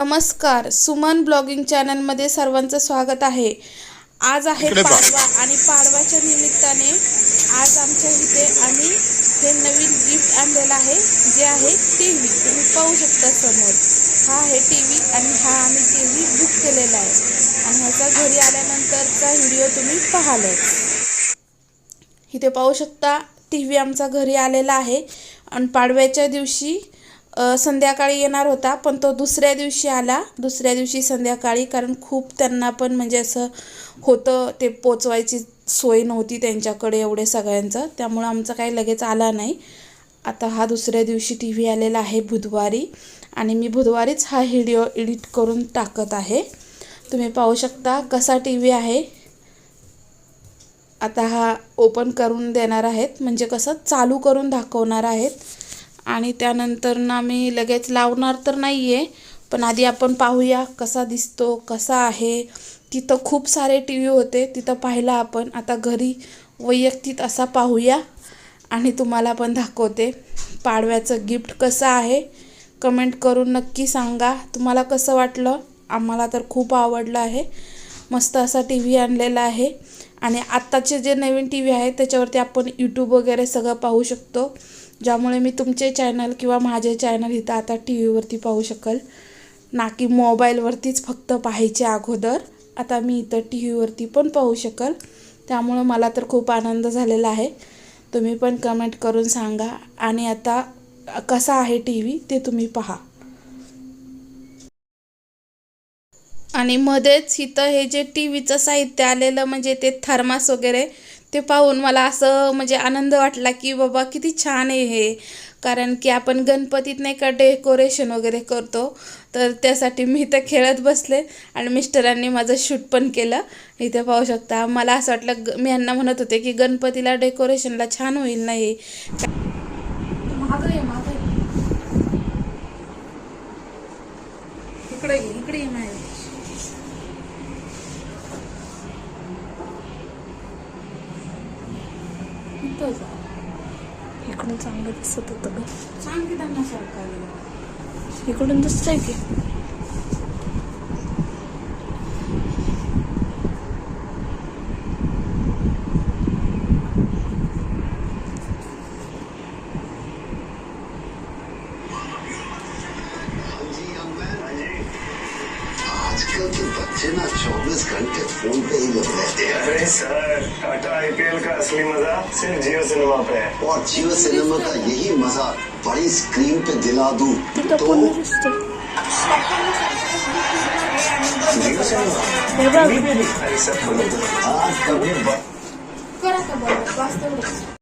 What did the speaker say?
नमस्कार सुमन ब्लॉगिंग चॅनलमध्ये सर्वांचं स्वागत आहे. आज आहे. पाडवा आणि पाडव्याच्या निमित्ताने आज आमच्या इथे आम्ही हे नवीन गिफ्ट आणलेलं आहे जे आहे टी व्ही तुम्ही पाहू शकता समोर. हा आहे टी व्ही आणि हा आम्ही टी व्ही बुक केलेला आहे. आणि ह्याचा घरी आल्यानंतरचा व्हिडिओ तुम्ही पाहालच. इथे पाहू शकता टी व्ही आमचा घरी आलेला आहे. आणि पाडव्याच्या दिवशी संध्याकाळी येणार होता पण तो दुसऱ्या दिवशी आला. दुसऱ्या दिवशी संध्याकाळी कारण खूप त्यांना पण म्हणजे असं होतं ते पोचवायची सोय नव्हती त्यांच्याकडे एवढे सगळ्यांचं. त्यामुळं आमचं काही लगेच आला नाही. आता हा दुसऱ्या दिवशी टी व्ही आलेला आहे बुधवारी आणि मी बुधवारीच हा व्हिडिओ एडिट करून टाकत आहे. तुम्ही पाहू शकता कसा टी व्ही आहे. आता हा ओपन करून देणार आहेत म्हणजे कसं चालू करून दाखवणार आहेत. आणि त्यानंतर ना मी लगेच लावणार तर नाही आहे पण आधी आपण पाहूया कसा दिसतो कसा आहे. तिथं खूप सारे टी व्ही होते तिथं पाहिला आपण. आता घरी वैयक्तिक असा पाहूया आणि तुम्हाला पण दाखवते पाडव्याचं गिफ्ट कसं आहे. कमेंट करून नक्की सांगा. तुम्हाला कसं वाटलं? आम्हाला तर खूप आवडलं आहे. मस्त असा टी व्ही आणलेला आहे. आणि आत्ताचे जे नवीन टी व्ही आहे त्याच्यावरती आपण यूट्यूब वगैरे सगळं पाहू शकतो. ज्यामुळे मी तुमचे चॅनल किंवा माझे चॅनल इथं आता टी व्हीवरती पाहू शकेल. ना की मोबाईलवरतीच फक्त पाहायचे अगोदर. आता मी इथं टी व्हीवरती पण पाहू शकेल. त्यामुळं मला तर खूप आनंद झालेला आहे. तुम्ही पण कमेंट करून सांगा. आणि आता कसा आहे टी व्ही ते तुम्ही पहा. आणि मध्येच इथं हे जे टी व्हीचं साहित्य आलेलं म्हणजे ते थर्मास वगैरे ते पाहून मला असं म्हणजे आनंद वाटला की बाबा किती छान आहे हे. कारण की आपण गणपतीत नाही का डेकोरेशन वगैरे करतो तर त्यासाठी मी इथं खेळत बसले आणि मिस्टरांनी माझं शूट पण केलं. इथे पाहू शकता मला असं वाटलं मी यांना म्हणत होते की गणपतीला डेकोरेशनला छान होईल नाही हे. मागं इकडे इकडे ये माझ्या. इथं जा. इकडून चांगलं दिसत होतं ग सांग की त्यांना सरकारला इकडून दिसतंय की आजकल के बच्चे ना 24 घंटे फोन असली मजा सिर्फ जियो सिनेमा पे है और जियो सिनेमा का यही मजा बड़ी स्क्रीन पे दिला दूं तो जियो सिनेमा? हे कभी करा